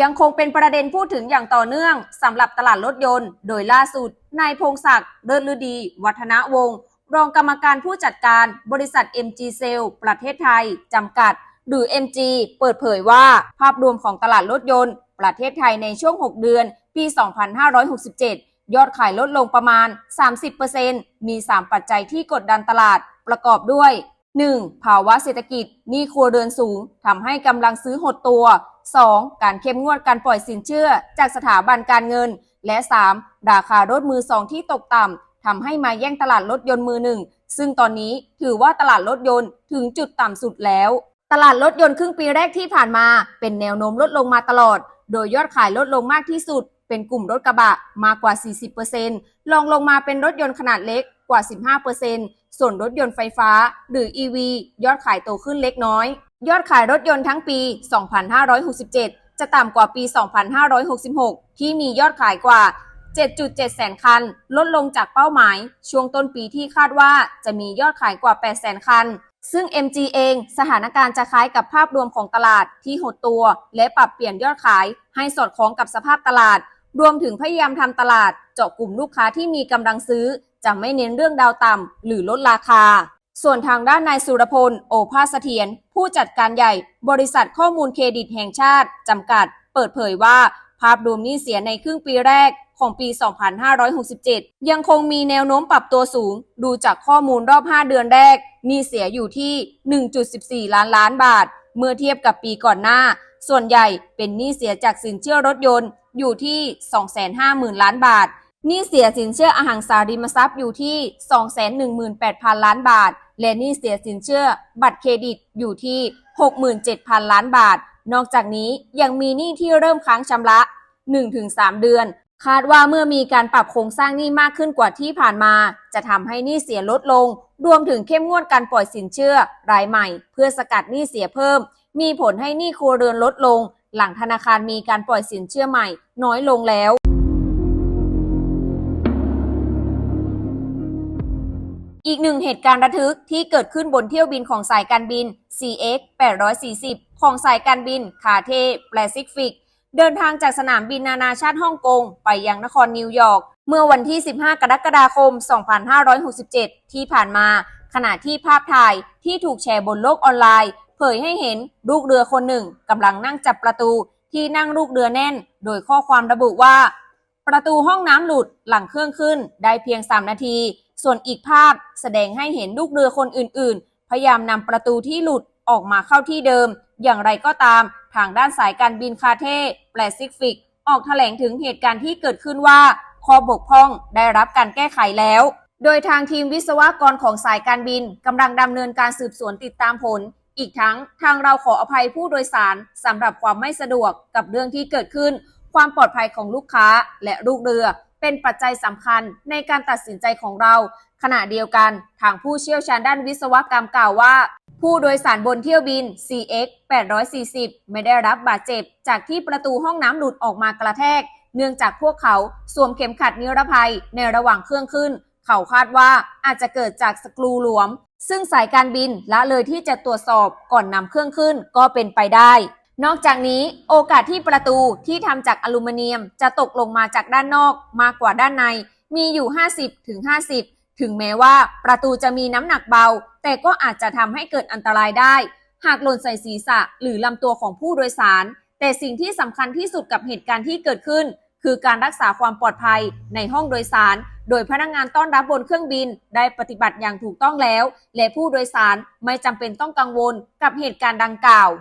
ยังคงเป็นประเด็นพูดถึงอย่างต่อเนื่องสำหรับตลาดรถยนต์ โดยล่าสุดนายพงศักดิ์เลิศฤดี วัฒนวงศ์รองกรรมการผู้จัดการบริษัท MG s a l e ประเทศไทย จำกัด หรือ MG เปิดเผยว่า ภาพรวมของตลาดรถยนต์ ประเทศไทยในช่วง 6 เดือน ปี 2567 ยอดขายลดลงประมาณ 30%มี 3 ปัจจัยที่กดดันตลาดประกอบด้วย 1. ภาวะเศรษฐกิจหนี้ครัวเรือนสูงทำให้กำลังซื้อหดตัว 2. การเข้มงวดการปล่อยสินเชื่อจากสถาบันการเงิน และ 3. ราคารถมือสองที่ตกต่ำทำให้มาแย่งตลาดรถยนต์มือหนึ่งซึ่งตอนนี้ถือว่าตลาดรถยนต์ถึงจุดต่ำสุดแล้ว ตลาดรถยนต์ครึ่งปีแรกที่ผ่านมา เป็นแนวโน้มลดลงมาตลอด โดยยอดขายลดลงมากที่สุด เป็นกลุ่มรถกระบะมากกว่า 40%รองลงมาเป็นรถยนต์ขนาดเล็ก กว่า 15%ส่วนรถยนต์ไฟฟ้า หรือ EV ยอดขายโตขึ้นเล็กน้อย ยอดขายรถยนต์ทั้งปี 2567 จะต่ำกว่าปี 2566 ที่มียอดขายกว่า 7.7 แสนคัน ลดลงจากเป้าหมาย ช่วงต้นปีที่คาดว่าจะมียอดขายกว่า 8 แสนคัน ซึ่ง MG เองสถานการณ์จะคล้ายกับภาพรวมของตลาดที่หดตัว และปรับเปลี่ยนยอดขายให้สอดคล้องกับสภาพตลาด รวมถึงพยายามทำตลาด เจาะกลุ่มลูกค้าที่มีกำลังซื้อ จะไม่เน้นเรื่องดาวต่ำหรือลดราคา ส่วนทางด้านนายสุรพล โอภาสเถียรผู้จัดการใหญ่บริษัทข้อมูลเครดิตแห่งชาติ จำกัด เปิดเผยว่า ภาพรวมหนี้เสียในครึ่งปีแรกของปี 2567 ยังคงมีแนวโน้มปรับตัวสูง ดูจากข้อมูลรอบ 5 เดือนแรกหนี้เสียอยู่ที่ 1.14 ล้านล้านบาท เมื่อเทียบกับปีก่อนหน้า ส่วนใหญ่เป็นหนี้เสียจากสินเชื่อรถยนต์อยู่ที่ 250,000 ล้านบาท หนี้เสียสินเชื่ออหังสาริมทรัพย์อยู่ที่ 218,000 ล้านบาท และหนี้เสียสินเชื่อบัตรเครดิตอยู่ที่ 67,000 ล้านบาท นอกจากนี้ยังมีหนี้ที่เริ่มค้างชำระ 1-3 เดือน คาดว่าเมื่อมีการปรับโครงสร้างหนี้มากขึ้นกว่าที่ผ่านมา จะทำให้หนี้เสียลดลง รวมถึงเข้มงวดการปล่อยสินเชื่อ รายใหม่ เพื่อสกัดหนี้เสียเพิ่ม มีผลให้หนี้ครัวเรือนลดลง หลังธนาคารมีการปล่อยสินเชื่อใหม่ น้อยลงแล้ว อีกหนึ่งเหตุการณ์ระทึกที่เกิดขึ้นบนเที่ยวบินของสายการบิน CX 840 ของสายการบินคาเทแปซิฟิก เดินทางจากสนามบินนานาชาติฮ่องกง ไปยังนครนิวยอร์ก เมื่อวันที่ 15 กรกฎาคม 2567 ที่ผ่านมา ขณะที่ภาพถ่ายที่ถูกแชร์บนโลกออนไลน์ เผยให้เห็นลูกเรือคนหนึ่งกำลังนั่งจับประตูที่นั่งลูกเรือแน่น โดยข้อความระบุว่า ประตูห้องน้ำหลุดหลังเครื่องขึ้นได้เพียง 3 นาที ส่วนอีกภาพแสดงให้เห็นลูกเรือคนอื่น ๆ พยายามนำประตูที่หลุดออกมาเข้าที่เดิม อย่างไรก็ตาม ทางด้านสายการบินคาเท่แปซิฟิก ออกแถลงถึงเหตุการณ์ที่เกิดขึ้นว่าข้อบกพร่องได้รับการแก้ไขแล้ว โดยทางทีมวิศวกรของสายการบินกำลังดำเนินการสืบสวนติดตามผล อีกทั้งทางเราขออภัยผู้โดยสารสำหรับความไม่สะดวกกับเรื่องที่เกิดขึ้น ความปลอดภัยของลูกค้าและลูกเรือ เป็นปัจจัยสำคัญในการตัดสินใจของเรา ขณะเดียวกัน ทางผู้เชี่ยวชาญด้านวิศวกรรมกล่าวว่า ผู้โดยสารบนเที่ยวบิน CX 840 ไม่ได้รับบาดเจ็บ จากที่ประตูห้องน้ำหลุดออกมากระแทก เนื่องจากพวกเขาสวมเข็มขัดนิรภัยในระหว่างเครื่องขึ้น เขาคาดว่าอาจจะเกิดจากสกรูหลวม ซึ่งสายการบินละเลยที่จะตรวจสอบก่อนนำเครื่องขึ้นก็เป็นไปได้ นอกจากนี้โอกาสที่ประตูที่ทำจากอลูมิเนียมจะตกลงมาจากด้านนอกมากกว่าด้านใน มีอยู่50ถึง50 ถึงแม้ว่าประตูจะมีน้ำหนักเบา แต่ก็อาจจะทำให้เกิดอันตรายได้ หากหล่นใส่ศีรษะหรือลำตัวของผู้โดยสาร แต่สิ่งที่สำคัญที่สุดกับเหตุการณ์ที่เกิดขึ้น คือการรักษาความปลอดภัยในห้องโดยสาร โดยพนักงานต้อนรับบนเครื่องบินได้ปฏิบัติอย่างถูกต้องแล้ว และผู้โดยสารไม่จำเป็นต้องกังวลกับเหตุการณ์ดังกล่าว